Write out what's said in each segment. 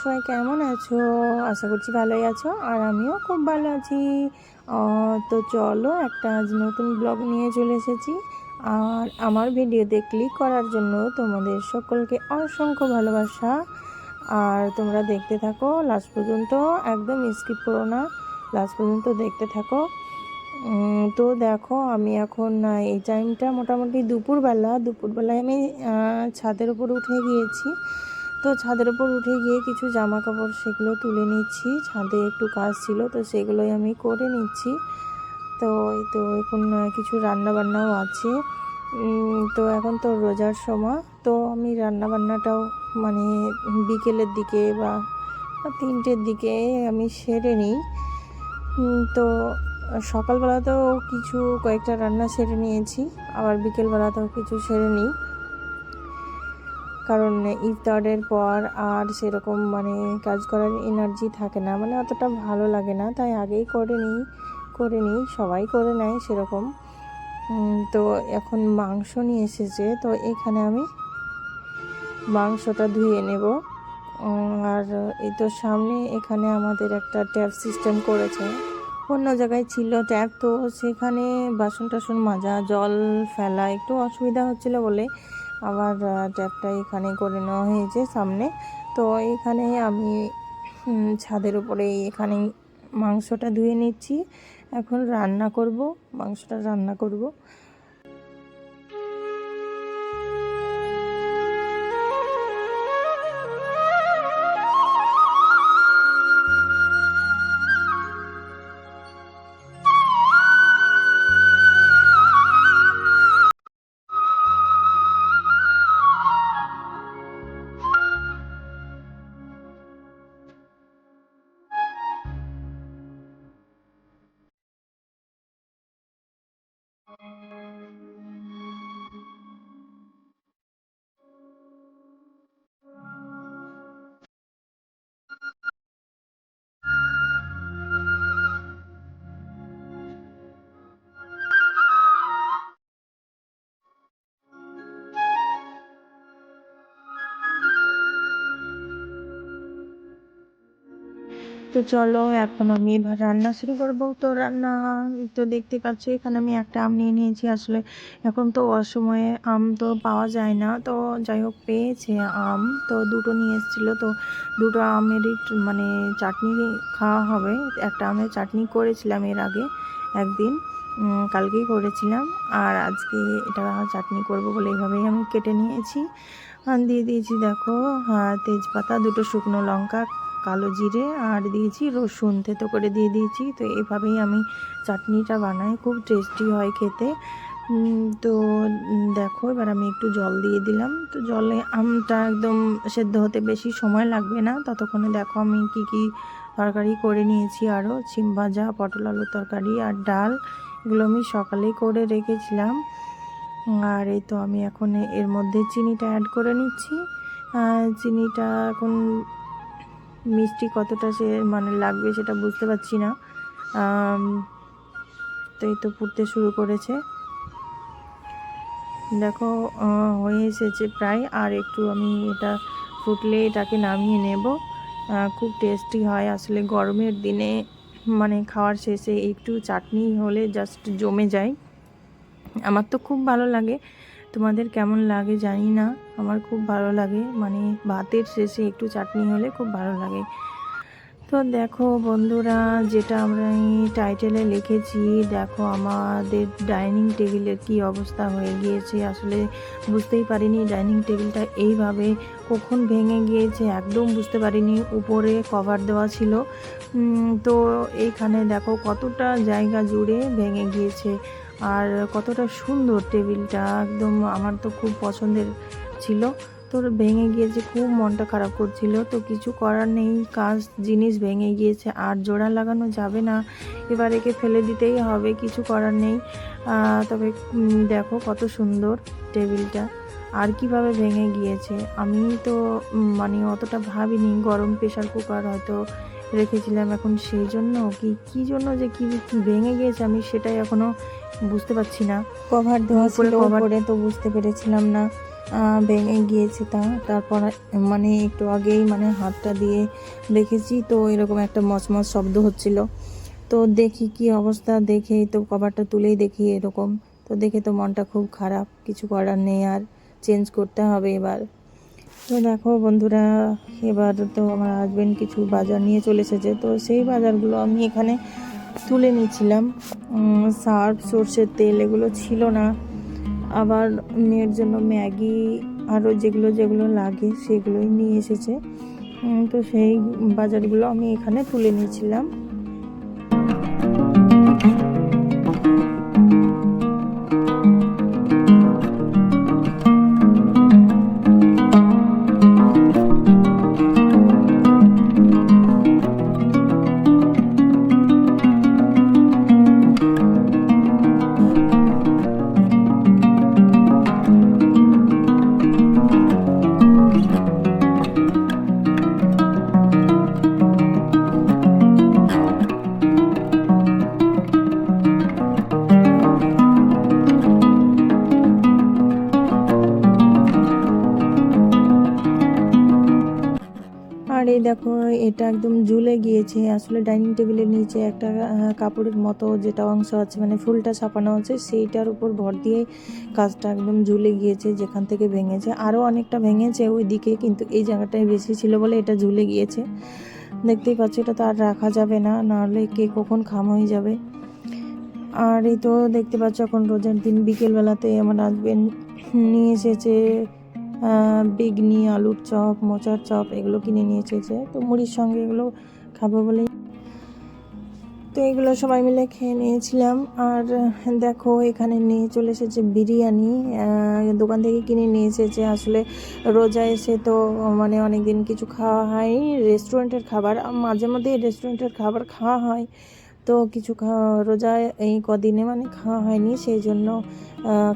সবাই কেমন আছো? আশা করছি ভালোই আছো, আর আমিও খুব ভালো আছি। তো চলো একটা আজ নতুন ব্লগ নিয়ে চলে এসেছি। আর আমার ভিডিওতে ক্লিক করার জন্য তোমাদের সকলকে অসংখ্য ভালোবাসা। আর তোমরা দেখতে থাকো লাস্ট পর্যন্ত একদম স্কিপ করো না লাস্ট পর্যন্ত দেখতে থাকো। তো দেখো, আমি এখন এই টাইমটা মোটামুটি দুপুরবেলা। দুপুরবেলায় আমি ছাদের উপর উঠে গিয়েছি। তো ছাদের উপর উঠে গিয়ে কিছু জামা কাপড় সেগুলো তুলে নিচ্ছি। ছাদে একটু কাজ ছিল, তো সেগুলোই আমি করে নিচ্ছি। তো এই তো এখন কিছু রান্না বান্নাও আছে তো এখন তো রোজার সময়, তো আমি রান্না বান্নাটাও মানে বিকেলের দিকে বা তিনটের দিকে আমি সেরে নিই। তো সকালবেলাতেও কিছু কয়েকটা রান্না সেরে নিয়েছি, আবার বিকেলবেলাতেও কিছু সেরে নিই। কারণ ইফতারের পর আর সেরকম মানে কাজ করার এনার্জি থাকে না মানে অতটা ভালো লাগে না। তাই আগেই করে নিই করে নিই, সবাই করে নেয় সেরকম। তো এখন মাংস নিয়ে এসেছে, তো এখানে আমি মাংসটা ধুয়ে নেব। আর এই তো সামনে এখানে আমাদের একটা ট্যাপ সিস্টেম করেছে। অন্য জায়গায় ছিল ট্যাপ তো সেখানে বাসন টাসন মাজা, জল ফেলা একটু অসুবিধা হচ্ছিল বলে আবার ট্যাপটা এখানে করে নেওয়া হয়েছে সামনে। তো এখানে আমি ছাদের উপরে এখানে মাংসটা ধুয়ে নিচ্ছি। এখন রান্না করব, মাংসটা রান্না করব। Thank you. তো চলো এখন আমি এবার রান্না শুরু করব। তো রান্না তো দেখতে পাচ্ছ এখানে আমি একটা আম নিয়ে নিয়েছি। আসলে এখন তো অসময়ে আম তো পাওয়া যায় না। তো যাই হোক পেয়েছে আম। তো দুটো নিয়ে এসেছিল। তো দুটো আমেরই মানে চাটনি খাওয়া হবে। একটা আমের চাটনি করেছিলাম এর আগে একদিন। কালকেই করেছিলাম। আর আজকে এটা চাটনি করব বলে এইভাবেই আমি কেটে নিয়েছি। দিয়ে দিয়েছি দেখো হ্যাঁ, তেজপাতা দুটো শুকনো লঙ্কা কালো জিরে আর দিয়েছি রসুন। থেতো করে দিয়ে দিয়েছি। তো এভাবেই আমি চাটনিটা বানাই। খুব টেস্টি হয় খেতে। তো দেখো, এবার আমি একটু জল দিয়ে দিলাম। তো জলে আমটা একদম সেদ্ধ হতে বেশি সময় লাগবে না। ততক্ষণে দেখো আমি কি কি তরকারি করে নিয়েছি। আরও সিম ভাজা, পটল আলুর তরকারি আর ডাল। এগুলো আমি সকালেই করে রেখেছিলাম। আর এই তো আমি এখন এর মধ্যে চিনিটা অ্যাড করে নিচ্ছি। চিনিটা এখন মিষ্টি কতটা সে মানে লাগবে সেটা বুঝতে পারছি না। তো এই তো ফুটতে শুরু করেছে। দেখো হয়ে এসেছে প্রায়। আর একটু আমি এটা ফুটলে এটাকে নামিয়ে নেব। খুব টেস্টি হয়। আসলে গরমের দিনে মানে খাওয়ার শেষে একটু চাটনি হলে জাস্ট জমে যায়। আমার তো খুব ভালো লাগে। তোমাদের কেমন লাগে জানি না। আমার খুব ভালো লাগে। মানে ভাতের শেষে একটু চাটনি হলে খুব ভালো লাগে। তো দেখো বন্ধুরা, যেটা আমরা টাইটেলে লিখেছি, দেখো আমাদের ডাইনিং টেবিলের কি অবস্থা হয়ে গিয়েছে। আসলে বুঝতেই পারিনি ডাইনিং টেবিলটা এইভাবে কখন ভেঙে গিয়েছে, একদম বুঝতে পারিনি। উপরে কভার দেওয়া ছিল। তো এইখানে দেখো কতটা জায়গা জুড়ে ভেঙে গিয়েছে। আর কতটা সুন্দর টেবিলটা একদম আমার তো খুব পছন্দের ছিল তো ভেঙে গিয়েছে, খুব মনটা খারাপ করছিল। তো কিছু করার নেই, কাজ, জিনিস ভেঙে গিয়েছে। আর জোড়া লাগানো যাবে না, এবার একে ফেলে দিতেই হবে, কিছু করার নেই। তবে দেখো কত সুন্দর টেবিলটা। আর কীভাবে ভেঙে গিয়েছে? আমি তো মানে অতটা ভাবিনি, গরম প্রেশার কুকার হয়তো রেখেছিলাম এখন সেই জন্য। কি কি জন্য যে কি ভেঙে গিয়েছে আমি সেটাই এখনও বুঝতে পারছি না। কভার দেওয়া উপরে ছিল উপরে তো বুঝতে পেরেছিলাম না। ভেঙে গিয়েছে তা। তারপর মানে একটু আগেই মানে হাতটা দিয়ে দেখেছি তো এরকম একটা মচমচ শব্দ হচ্ছিল। তো দেখি কি অবস্থা দেখে তো কভারটা তুলেই দেখি এরকম। তো দেখে তো মনটা খুব খারাপ কিছু করার নেই আর চেঞ্জ করতে হবে এবার। তো দেখো বন্ধুরা এবার তো আমার হাজবেন্ড কিছু বাজার নিয়ে চলে এসেছে। তো সেই বাজারগুলো আমি এখানে তুলে নিয়েছিলাম। সার্ফ, সর্ষের তেল এগুলো ছিল না। আবার মেয়ের জন্য ম্যাগি আরও যেগুলো যেগুলো লাগে সেগুলোই নিয়ে এসেছে। তো সেই বাজারগুলো আমি এখানে তুলে নিয়েছিলাম। দেখো এটা একদম ঝুলে গিয়েছে। আসলে ডাইনিং টেবিলের নিচে একটা কাপড়ের মতো যেটা অংশ আছে মানে ফুলটা ছাপানো আছে, সেইটার উপর ভর দিয়ে কাজটা একদম ঝুলে গিয়েছে, যেখান থেকে ভেঙেছে। আরও অনেকটা ভেঙেছে ওই দিকে কিন্তু এই জায়গাটায় বেশি ছিল বলে এটা ঝুলে গিয়েছে। দেখতেই পাচ্ছ, এটা তো আর রাখা যাবে না, নাহলে কে কখন খাম হয়ে যাবে। আর এই তো দেখতে পাচ্ছ, এখন রোজার দিন, বিকেলবেলাতে আমার হাজবেন্ড নিয়ে এসেছে বেগনি, আলুর চপ, মোচার চপ এগুলো কিনে নিয়ে এসেছে। তো মুড়ির সঙ্গে এগুলো খাব বলেই। তো এগুলো সবাই মিলে খেয়ে নিয়েছিলাম। আর দেখো, এখানে নিয়ে চলে এসেছে বিরিয়ানি। দোকান থেকে কিনে নিয়ে এসেছে। আসলে রোজা এসে তো মানে অনেক দিন কিছু খাওয়া হয়নি। রেস্টুরেন্টের খাবার, মাঝে মধ্যে রেস্টুরেন্টের খাবার খাওয়া হয়। তো কিছু রোজা এই কদিনে মানে খাওয়া হয়নি সেই জন্য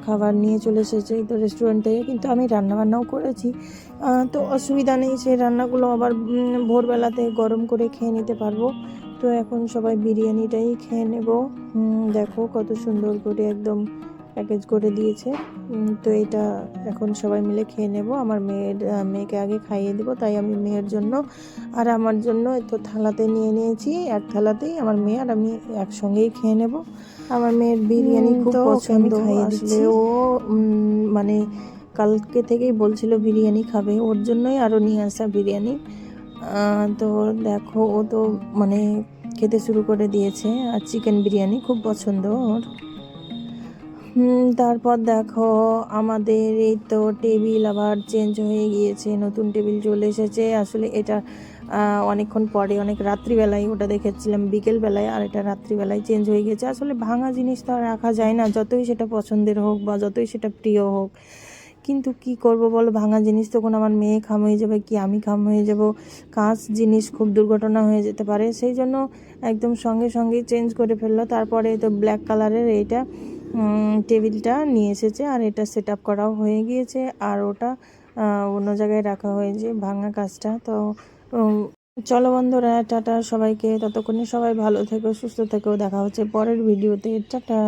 খাবার নিয়ে চলে এসেছে তো রেস্টুরেন্ট থেকে, কিন্তু আমি রান্নাবান্নাও করেছি। তো অসুবিধা নেই সেই রান্নাগুলো আবার ভোরবেলাতে গরম করে খেয়ে নিতে পারব। তো এখন সবাই বিরিয়ানিটাই খেয়ে নেব। দেখো কত সুন্দর করে একদম প্যাকেজ করে দিয়েছে। তো এটা এখন সবাই মিলে খেয়ে নেব। আমার মেয়ের মেয়েকে আগে খাইয়ে দেবো তাই আমি মেয়ের জন্য আর আমার জন্য তো থালাতে নিয়ে নিয়েছি। এক থালাতেই আমার মেয়ে আর আমি একসঙ্গেই খেয়ে নেব। আমার মেয়ের বিরিয়ানি খুব পছন্দ খাইয়ে ও মানে কালকে থেকেই বলছিল বিরিয়ানি খাবে ওর জন্যই আরও নিয়ে আসা বিরিয়ানি। তো দেখো ও তো মানে খেতে শুরু করে দিয়েছে। আর চিকেন বিরিয়ানি খুব পছন্দ ওর। তারপর দেখো আমাদের এই তো টেবিল আবার চেঞ্জ হয়ে গিয়েছে, নতুন টেবিল চলে এসেছে। আসলে এটা অনেকক্ষণ পরে, অনেক রাত্রিবেলায় ওটা দেখেছিলাম, বিকেলবেলায় আর এটা রাত্রিবেলায় চেঞ্জ হয়ে গেছে আসলে ভাঙা জিনিস তো রাখা যায় না, যতই সেটা পছন্দের হোক বা যতই সেটা প্রিয় হোক। কিন্তু কি করব বলো, ভাঙা জিনিস তখন আমার মেয়ে খাম হয়ে যাবে কি আমি খাম হয়ে যাব? কাঁচ জিনিস খুব দুর্ঘটনা হয়ে যেতে পারে। সেই জন্য একদম সঙ্গে সঙ্গেই চেঞ্জ করে ফেলল। তারপরে তো ব্ল্যাক কালারের এইটা টেবিলটা নিয়ে এসেছে আর এটা সেট আপ করাও হয়ে গিয়েছে আর ওটা অন্য জায়গায় রাখা হয়েছে, ভাঙা কাজটা। তো চলো বন্ধুরা, টাটা সবাইকে। ততক্ষণে সবাই ভালো থেকো, সুস্থ থেকো। দেখা হচ্ছে পরের ভিডিওতে। টাটা।